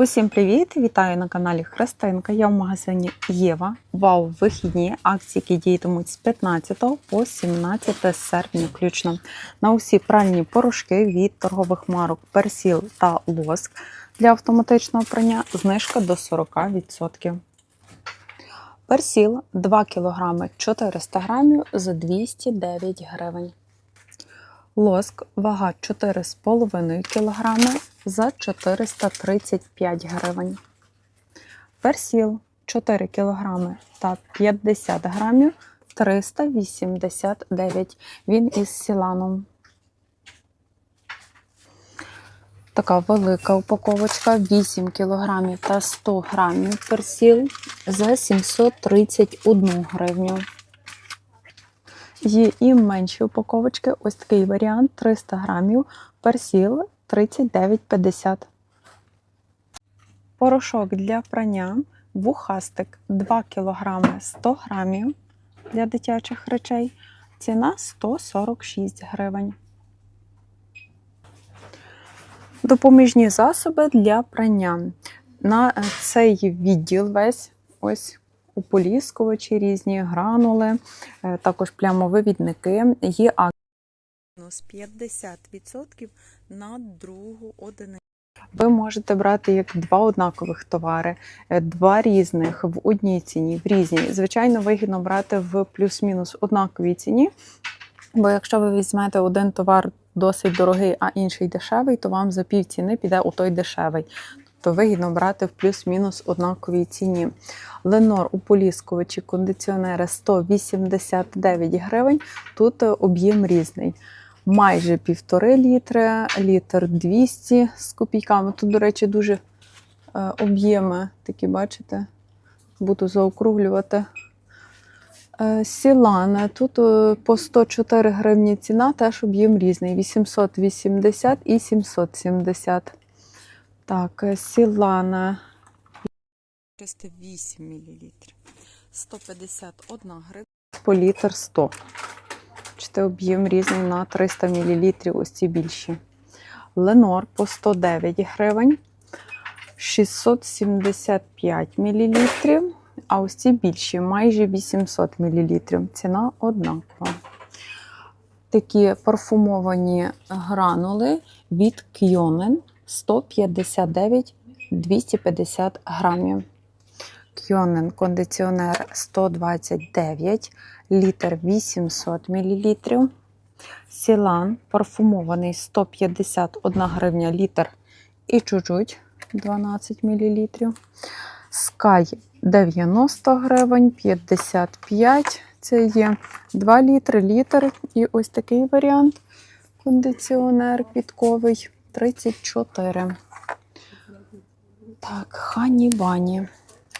Усім привіт! Вітаю на каналі Христинка. Я в магазині Єва. Вау, вихідні акції, які діятимуть з 15 по 17 серпня включно. На усі пральні порошки від торгових марок Персіл та Лоск для автоматичного прання знижка до 40%. Персіл 2 кг 400 г за 209 гривень. Лоск вага 4,5 кг за 435 гривень. Персіл 4 кг та 50 грамів 389. Він із сіланом. Така велика упаковочка 8 кг та 100 грамів персіл за 731 гривню. Є і менші упаковочки. Ось такий варіант 300 грамів, персіл 39,50. Порошок для прання, вухастик 2 кг 100 грамів для дитячих речей. Ціна 146 гривень. Допоміжні засоби для прання. На цей відділ весь ось уполіскувачі, різні гранули, е, також плямовивідники. Є акція мінус 50% на другу одиницю. Ви можете брати як два однакових товари, е, два різних в одній ціні, в різній. Звичайно, вигідно брати в плюс-мінус однаковій ціні. Бо якщо ви візьмете один товар досить дорогий, а інший дешевий, то вам за пів ціни піде у той дешевий. Тобто вигідно брати в плюс-мінус однаковій ціні. Ленор у поліскувачі кондиціонери 189 гривень. Тут е, об'єм різний. Майже півтори літри, літр 200 з копійками. Тут, до речі, дуже е, об'єми такі, бачите, буду заокруглювати. Е, Сілана. Тут е, по 104 гривні ціна, теж об'єм різний: 880 і 770. Так, Сілана 308 мл. 151 гривня. По літр 100. Бачите, об'єм різний на 300 мл, ось ці більші. Ленор по 109 гривень. 675 мл. А ось ці більші, майже 800 мл. Ціна однакова. Такі парфумовані гранули від Кьонен 159 250 грамів. Кьонен кондиціонер 129, літр 800 мл. Сілан парфумований 151 гривня літр і чуть-чуть 12 мл. Скай 90 гривень, 55. Це є 2 літри, літр. І ось такий варіант. Кондиціонер підковий 34. Так, хані бані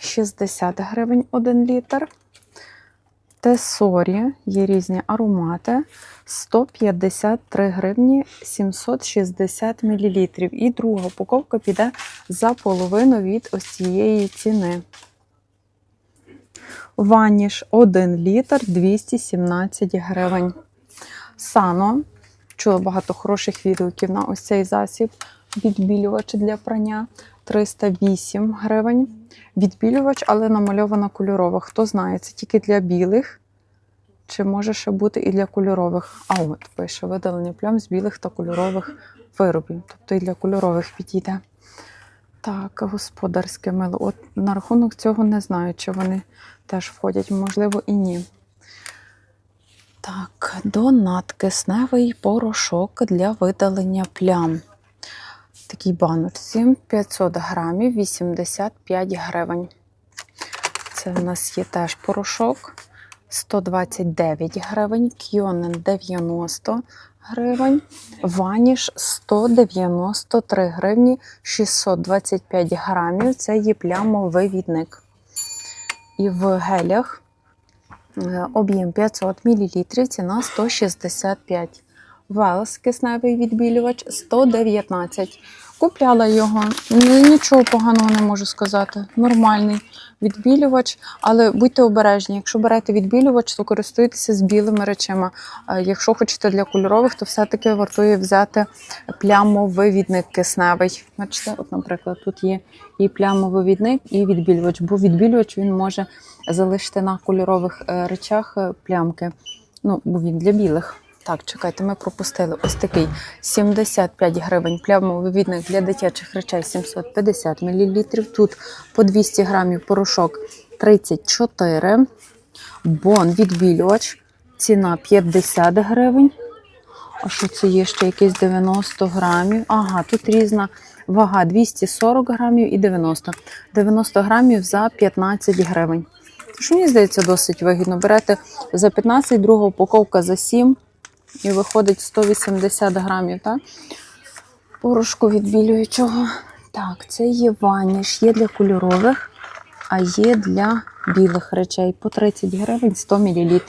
60 гривень 1 літр. Тесорі є різні аромати 153 гривні 760 мл. І друга упаковка піде за половину від ось цієї ціни. Ваніш 1 літр 217 гривень. Сано. Чула багато хороших відгуків на ось цей засіб. Відбілювач для прання 308 гривень. Відбілювач, але намальована кольорова. Хто знає, це тільки для білих. Чи може ще бути і для кольорових? А от пише видалення плям з білих та кольорових виробів. Тобто і для кольорових підійде. Так, господарське мило. От на рахунок цього не знаю, чи вони теж входять, можливо, і ні. Так, донат кисневий порошок для видалення плям. Такий баночці 500 грамів, 85 гривень. Це в нас є теж порошок 129 гривень, Кьонен 90 гривень, Ваніш 193 гривні, 625 грамів. Це є плямовивідник. І в гелях е, об'єм 500 мл, ціна 165 Велс кисневий відбілювач 119. Купляла його. Ну, Нічого поганого не можу сказати. Нормальний. відбілювач, але будьте обережні. Якщо берете відбілювач, то користуйтеся з білими речами. Е, Якщо хочете для кольорових, то все-таки вартує взяти плямовий відник кисневий. Бачите, от, наприклад, тут є і плямовий відник, і відбілювач, бо відбілювач він може залишити на кольорових е, речах е, плямки. Ну, бо він для білих. Так, чекайте, ми пропустили ось такий 75 гривень плямовий відник для дитячих речей 750 мл. Тут по 200 грамів порошок 34. Бон відбілювач. Ціна 50 гривень. А що це є ще якийсь 90 грамів? Ага, тут різна вага 240 грамів і 90. 90 грамів за 15 гривень. Тож мені здається, досить вигідно. Берете за 15, друга упаковка за 7 і виходить 180 грамів, так? Порошку відбілюючого. Так, це є ваніш, є для кольорових, а є для білих речей по 30 гривень 100 мл.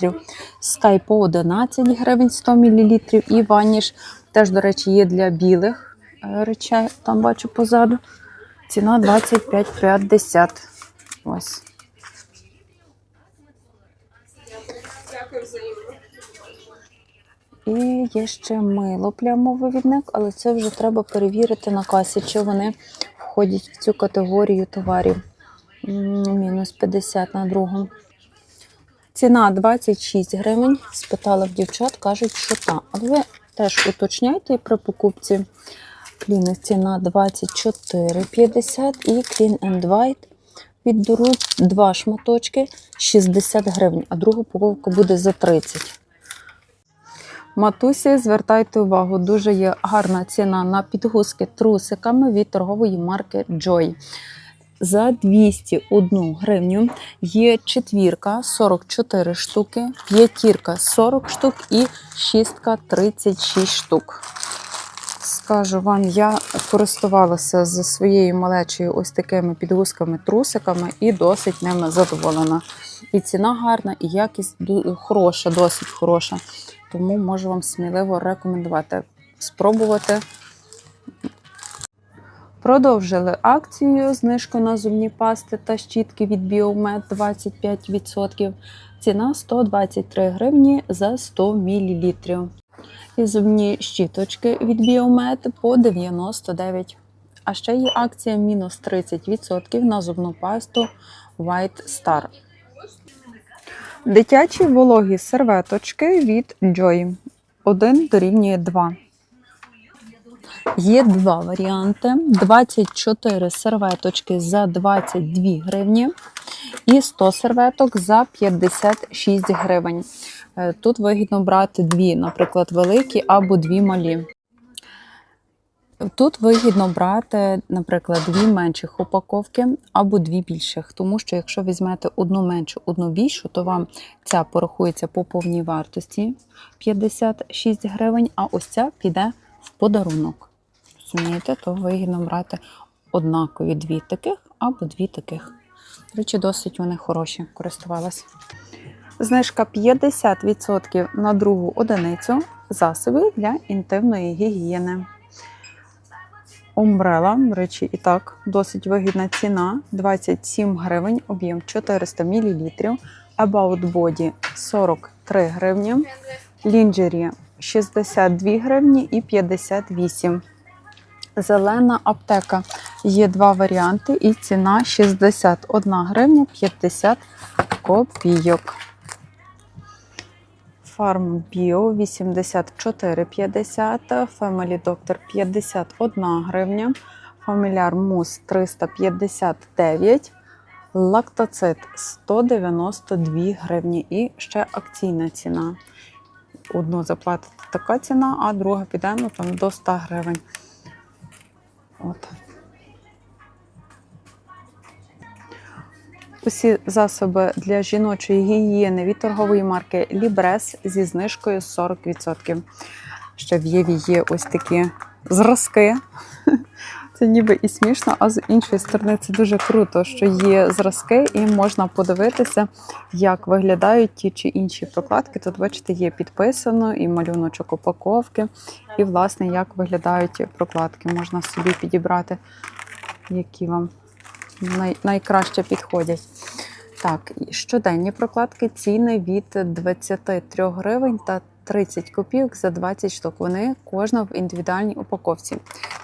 Скай по 11 гривень 100 мл. І ваніш теж, до речі, є для білих е, речей. Там бачу позаду. Ціна 25,50. Ось. І є ще мило плямовий відник, але це вже треба перевірити на касі, чи вони входять в цю категорію товарів. Мінус 50 на другому. Ціна 26 гривень. Спитала в дівчат, кажуть, що та. Але ви теж уточняйте при покупці. Кліни ціна 24,50 і Clean and White від два шматочки 60 гривень, а друга упаковка буде за 30. Матусі, звертайте увагу, дуже є гарна ціна на підгузки трусиками від торгової марки Joy. За 201 гривню є четвірка 44 штуки, п'ятірка 40 штук і шістка 36 штук. Скажу вам, я користувалася зі своєю малечою ось такими підгузками-трусиками і досить ними задоволена. І ціна гарна, і якість хороша, досить хороша. Тому можу вам сміливо рекомендувати спробувати. Продовжили акцію знижку на зубні пасти та щітки від Біомед 25%. Ціна 123 гривні за 100 мл. І зубні щіточки від Біомед по 99. А ще є акція мінус 30% на зубну пасту White Star. Дитячі вологі серветочки від Joy. Один дорівнює 2. Є два варіанти: 24 серветочки за 22 гривні і 100 серветок за 56 гривень. Е, Тут вигідно брати дві, наприклад, великі або дві малі. Тут вигідно брати, наприклад, дві менших упаковки або дві більших, тому що якщо візьмете одну меншу, одну більшу, то вам ця порахується по повній вартості 56 гривень, а ось ця піде в подарунок. Розумієте, то вигідно брати однакові дві таких або дві таких. До речі, досить вони хороші, користувалася. Знижка 50% на другу одиницю засоби для інтимної гігієни. Омбрела, до речі, і так, досить вигідна ціна 27 гривень, об'єм 400 мл. About Body 43 гривні. Лінджері 62 гривні і 58. Зелена аптека. Є два варіанти, і ціна 61 гривня 50 копійок. Farm Bio 84,50, Family Doctor 51 гривня, Familiar Mousse 359, Лактоцит 192 гривні і ще акційна ціна. Одну заплатите така ціна, а друга піде ну, там, до 100 гривень. От. Усі засоби для жіночої гігієни від торгової марки Libres зі знижкою 40%. Ще в Єві є ось такі зразки. Це ніби і смішно, а з іншої сторони це дуже круто, що є зразки, і можна подивитися, як виглядають ті чи інші прокладки. Тут, бачите, є підписано і малюночок упаковки, і, власне, як виглядають прокладки. Можна собі підібрати, які вам най, найкраще підходять. Так, щоденні прокладки ціни від 23 гривень та 30 копійок за 20 штук. Вони кожна в індивідуальній упаковці.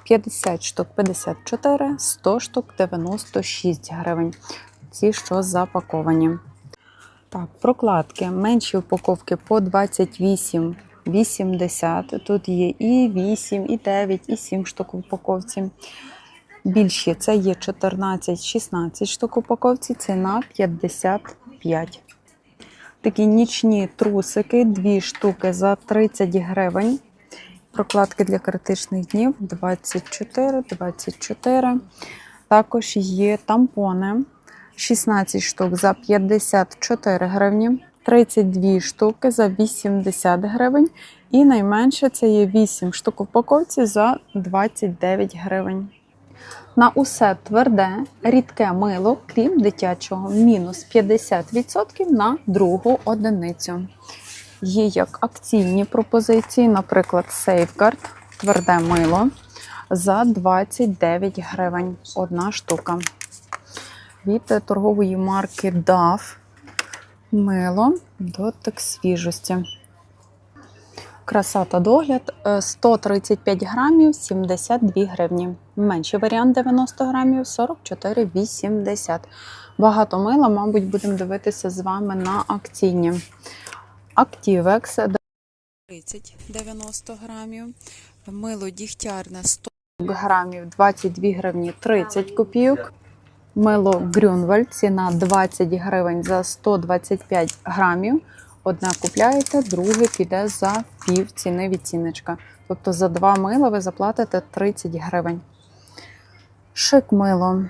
50 штук 54, 100 штук 96 гривень. Ці, що запаковані. Так, прокладки. Менші упаковки по 28 80. Тут є і 8, і 9, і 7 штук в упаковці. Більші це є 14-16 штук упаковці, ціна 55. Такі нічні трусики, дві штуки за 30 гривень. Прокладки для критичних днів 24, 24. Також є тампони 16 штук за 54 гривні, 32 штуки за 80 гривень. І найменше це є 8 штук упаковці за 29 гривень. На усе тверде, рідке мило, крім дитячого, мінус 50% на другу одиницю. Є як акційні пропозиції, наприклад, Safeguard, тверде мило за 29 гривень одна штука. Від торгової марки DAF мило дотик свіжості. Краса та догляд е, 135 грамів 72 гривні. Менший варіант 90 грамів 44,80. Багато мила, мабуть, будемо дивитися з вами на акційні. Activex 30 90 грамів. Мило дігтярне 100 грамів 22 гривні 30 копійок. Мило Грюнвальд, ціна 20 гривень за 125 грамів. Одне купляєте, друге піде за пів ціни відціночка. Тобто за два мила ви заплатите 30 гривень. Шик мило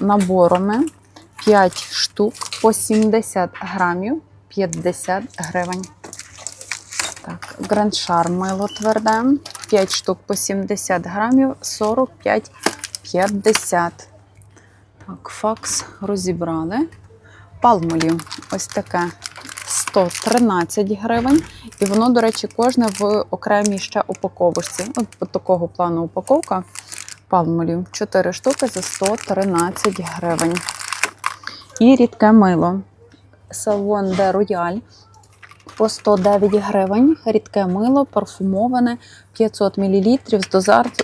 наборами 5 штук по 70 грамів 50 гривень. Так, грандшар мило тверде. 5 штук по 70 грамів 45,50. Так, факс розібрали. Палмолів ось таке 113 гривень. І воно, до речі, кожне в окремій ще упаковочці. От такого плану упаковка палмолів. 4 штуки за 113 гривень. І рідке мило. Салон де Рояль по 109 гривень. Рідке мило, парфумоване 500 мл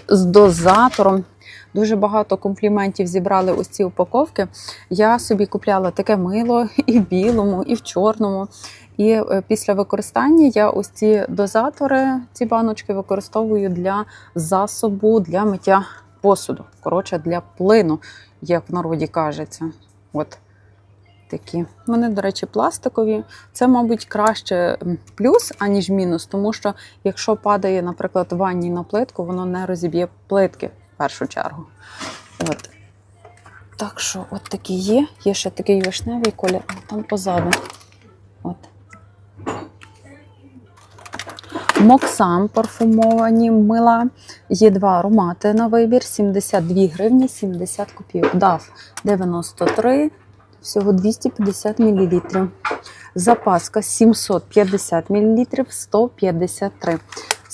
з, дозатором. Дуже багато компліментів зібрали ось ці упаковки. Я собі купляла таке мило і в білому, і в чорному. І е, після використання я ось ці дозатори, ці баночки використовую для засобу для миття посуду. Коротше, для плину, як в народі кажеться. От такі. Вони, до речі, пластикові. Це, мабуть, краще плюс, аніж мінус, тому що якщо падає, наприклад, ванні на плитку, воно не розіб'є плитки в першу чергу. От. Так що, от такі є. Є ще такий вишневий колір, там позаду. От. Моксам парфумовані мила. Є два аромати на вибір: 72 гривні, 70 копійок. Дав 93, всього 250 мл. Запаска 750 мл, 153.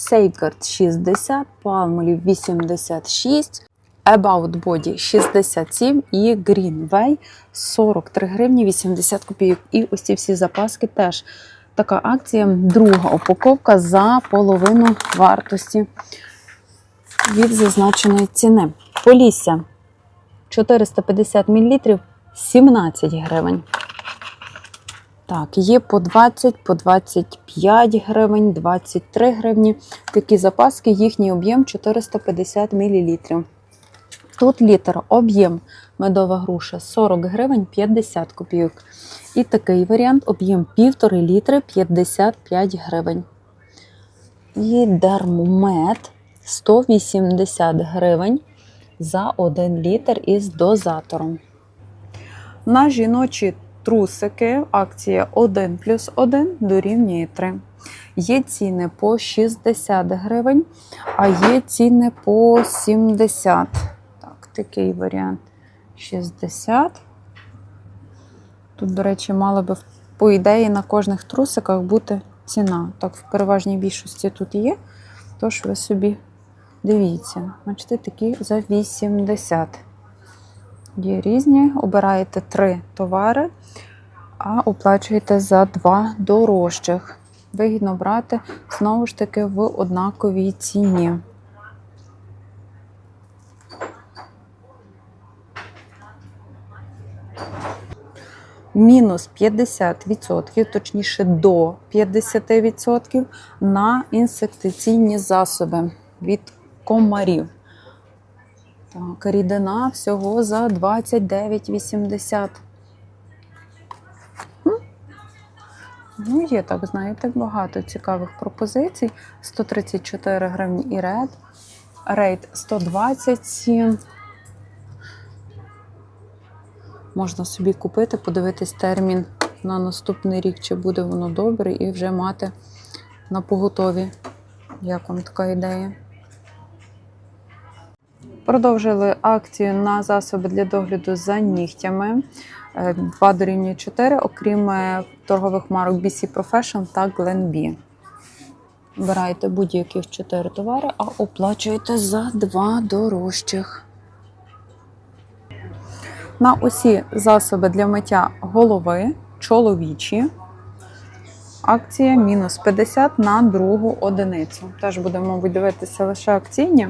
Safeguard 60, Palmolive 86, About Body 67 і Greenway 43 гривні 80 копійок. І ось ці всі запаски теж така акція. Друга упаковка за половину вартості від зазначеної ціни. Полісся 450 мл 17 гривень. Так, є по 20, по 25 гривень, 23 гривні. Такі запаски, їхній об'єм 450 мл. Тут літр об'єм медова груша 40 гривень 50 копійок. І такий варіант об'єм 1,5 літри 55 гривень. І дермомет 180 гривень за 1 літр із дозатором. На жіночі трусики акція 1 плюс 1 дорівнює 3. Є ціни по 60 гривень, а є ціни по 70. Так, такий варіант 60. Тут, до речі, мала би, по ідеї, на кожних трусиках бути ціна. Так, в переважній більшості тут є. Тож ви собі дивіться. Бачите, такі за 80. Є різні. Обираєте три товари, а оплачуєте за два дорожчих. Вигідно брати знову ж таки в однаковій ціні. Мінус 50%, точніше до 50% на інсектиційні засоби від комарів. Так, рідина всього за 29,80. Ну, є, так, знаєте, багато цікавих пропозицій. 134 гривні і ред. Рейд 127. Можна собі купити, подивитись термін на наступний рік, чи буде воно добре, і вже мати на поготові. Як вам така ідея? Продовжили акцію на засоби для догляду за нігтями. Е, 2 дорівнює 4, окрім е, торгових марок BC Profession та Glenbee. Обираєте будь-яких 4 товари, а оплачуєте за 2 дорожчих. На усі засоби для миття голови чоловічі. Акція мінус 50 на другу одиницю. Теж будемо, мабуть, дивитися лише акційні.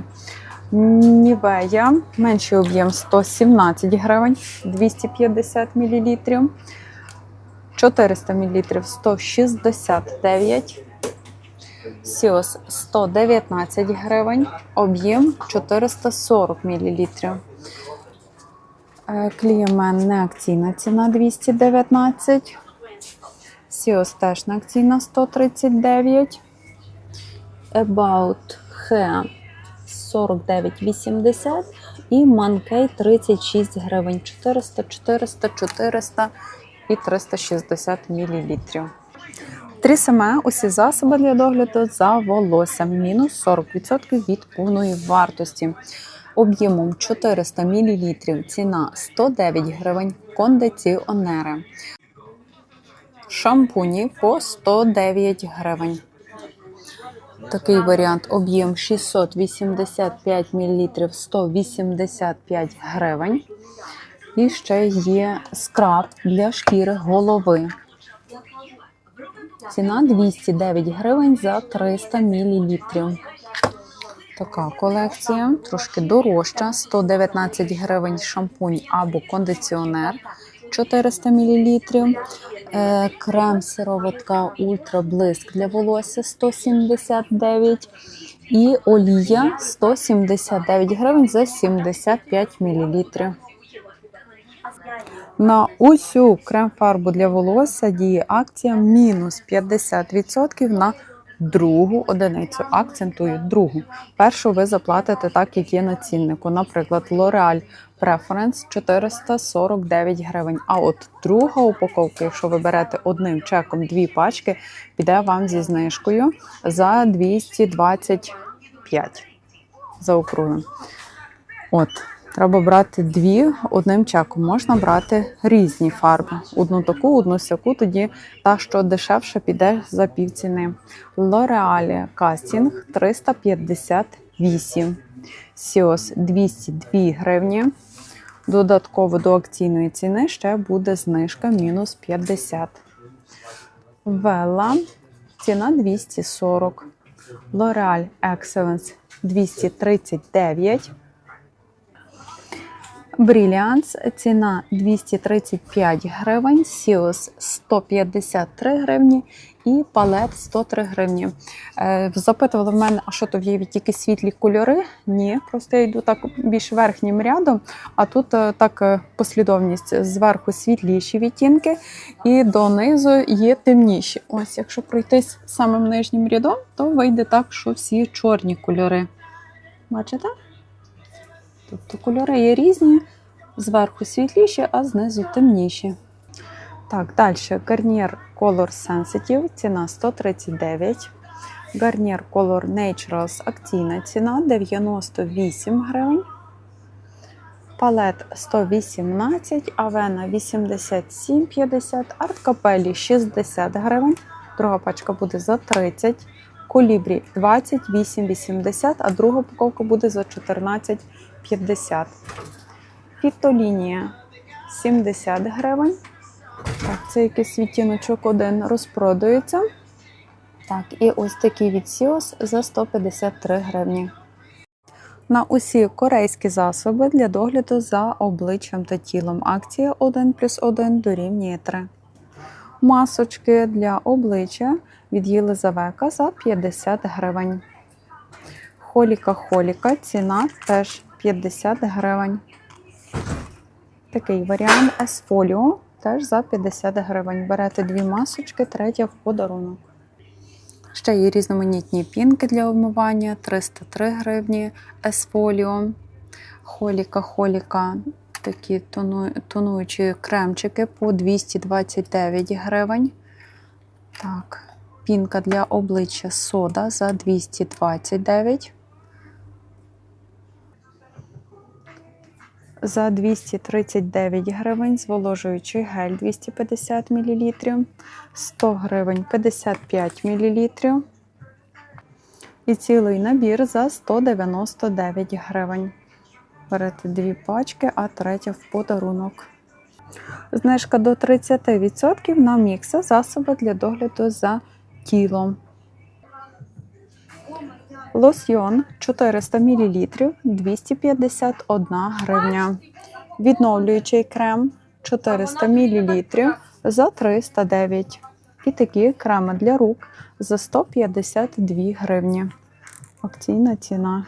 Нівея, менший об'єм 117 гривень, 250 мл. 400 мл 169. Сіос 119 гривень, об'єм 440 мл. Е, Кліємен не акційна ціна 219. Сіос теж не акційна 139. About Hair 49,80 і Манкей 36 гривень 400, 400, 400 і 360 мл. Трісеме усі засоби для догляду за волоссям мінус 40% від повної вартості. Об'ємом 400 мл ціна 109 гривень кондиціонери. Шампуні по 109 гривень. Такий варіант об'єм 685 мл 185 гривень. І ще є скраб для шкіри голови. Ціна 209 гривень за 300 мл. Така колекція, трошки дорожча, 119 гривень шампунь або кондиціонер 400 мл. Е, Крем сироватка Ультра Блиск для волосся 179 і олія 179 гривень за 75 мл. На усю крем-фарбу для волосся діє акція мінус 50% на другу одиницю. Акцентую другу. Першу ви заплатите так, як є на ціннику. Наприклад, L'Oreal Preference 449 гривень. А от друга упаковка, якщо ви берете одним чеком дві пачки, піде вам зі знижкою за 225 за округом. От. Треба брати дві одним чеком. Можна брати різні фарби. Одну таку, одну сяку, тоді та, що дешевше, піде за півціни. L'Oreal Casting 358. Сіос 202 гривні. Додатково до акційної ціни ще буде знижка мінус 50. Вела ціна 240. L'Oreal Excellence 239. Бріліанс ціна 235 гривень, Сіос 153 гривні і палет 103 гривні. Е, Запитували в мене, а що то є тільки світлі кольори? Ні, просто я йду так більш верхнім рядом, а тут е, так е, послідовність зверху світліші відтінки і донизу є темніші. Ось, якщо пройтись самим нижнім рядом, то вийде так, що всі чорні кольори. Бачите? Тобто кольори є різні, зверху світліші, а знизу темніші. Так, далі Garnier Color Sensitive, ціна 139. Garnier Color Naturals акційна ціна 98 гривень. Палет 118, Авена 87,50, Арт Капелі 60 гривень. Друга пачка буде за 30. Колібрі 28,80, а друга упаковка буде за 14,50. Фітолінія 70 гривень. Так, це якийсь відтіночок один розпродується. Так, і ось такий від Сіос за 153 гривні. На усі корейські засоби для догляду за обличчям та тілом. Акція 1 плюс 1 дорівнює 3. Масочки для обличчя від Єлизавека за 50 гривень. Холіка Холіка ціна теж 50 гривень. Такий варіант Есфоліо теж за 50 гривень. Берете дві масочки, третя в подарунок. Ще є різноманітні пінки для обмивання 303 гривні, Есфоліо, Холіка Холіка, такі тону, тонуючі кремчики по 229 гривень. Так, пінка для обличчя сода за 229. За 239 гривень зволожуючий гель 250 мл, 100 гривень 55 мл. І цілий набір за 199 гривень. Берете дві пачки, а третя в подарунок. Знижка до 30% на мікси засоби для догляду за тілом. Лосьйон 400 мл 251 гривня. Відновлюючий крем 400 мл за 309. І такі креми для рук за 152 гривні. Акційна ціна.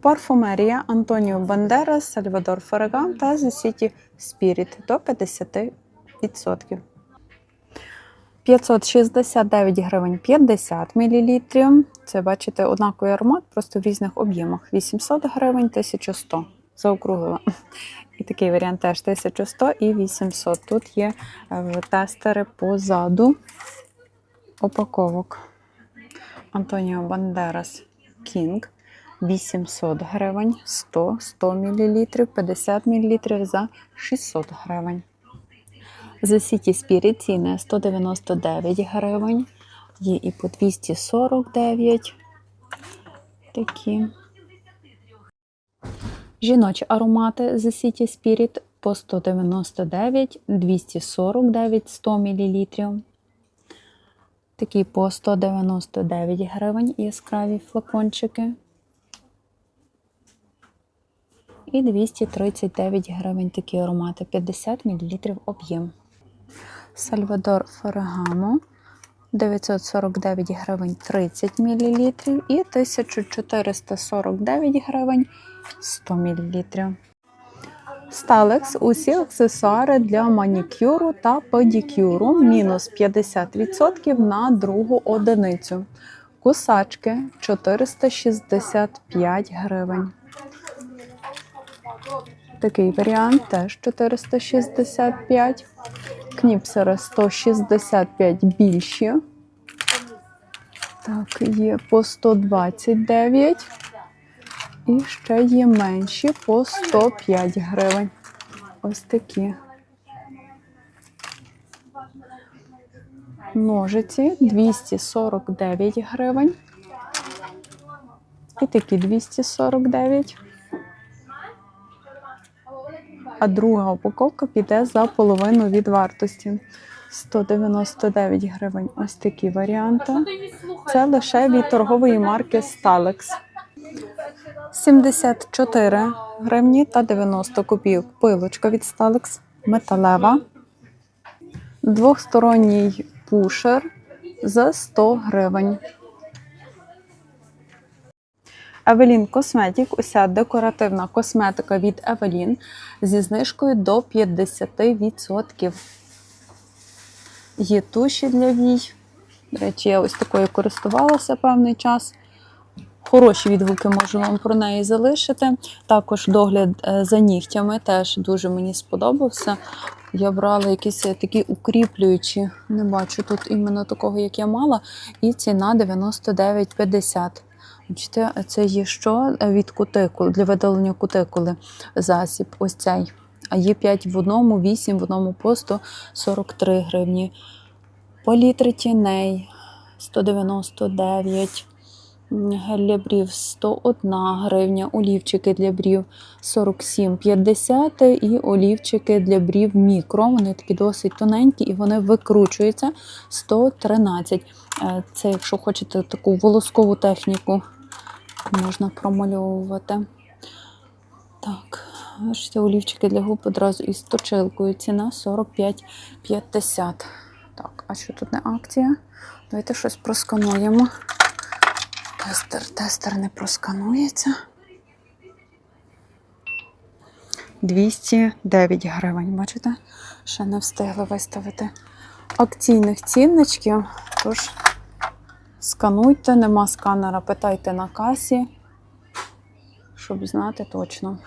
Парфумерія Антоніо Бандерас, Сальвадор Феррагам та The City Spirit до 50%. 569 гривень 50 мл. Це, бачите, однаковий аромат, просто в різних об'ємах. 800 гривень, 1100. Заокруглила. І такий варіант теж 1100 і 800. Тут є е, тестери позаду упаковок. Антоніо Бандерас Кінг 800 гривень, 100, 100 мл, 50 мл за 600 гривень. The City Spirit ціни 199 гривень. Є і по 249. Такі. Жіночі аромати The City Spirit по 199, 249 100 мл. Такі по 199 гривень яскраві флакончики. І 239 гривень такі аромати, 50 мл об'єм. Сальвадор Феррагамо 949 гривень 30 мл і 1449 гривень 100 мл. Сталекс усі аксесуари для манікюру та педикюру мінус 50% на другу одиницю. Кусачки 465 гривень. Такий варіант теж 465. Кніпсери 165 більші. Так, є по 129. І ще є менші по 105 гривень. Ось такі. Ножиці 249 гривень. І такі 249. А друга упаковка піде за половину від вартості. 199 гривень. Ось такі варіанти. Це лише від торгової марки Stalex. 74 гривні та 90 копійок. Пилочка від Stalex. Металева. Двохсторонній пушер за 100 гривень. Evelyn Cosmetic – уся декоративна косметика від Evelyn зі знижкою до 50%. Є туші для вій. До речі, я ось такою користувалася певний час. Хороші відгуки можу вам про неї залишити. Також догляд е, за нігтями теж дуже мені сподобався. Я брала якісь такі укріплюючі, не бачу тут іменно такого, як я мала, і ціна 99,50. Бачите, це є що від кутикули, для видалення кутикули засіб. Ось цей. А є 5 в одному, 8 в одному по 143 гривні. Палітри тіней 199. Гель для брів 101 гривня, олівчики для брів 47,50 і олівчики для брів мікро. Вони такі досить тоненькі і вони викручуються 113. Е, Це якщо хочете таку волоскову техніку, можна промальовувати. Так, бачите, олівчики для губ одразу із точилкою. Ціна 45,50. Так, а що тут не акція? Давайте щось проскануємо. Тестер, тестер не просканується. 209 гривень, бачите? Ще не встигли виставити акційних цінничків. Тож скануйте, нема сканера, питайте на касі, щоб знати точно.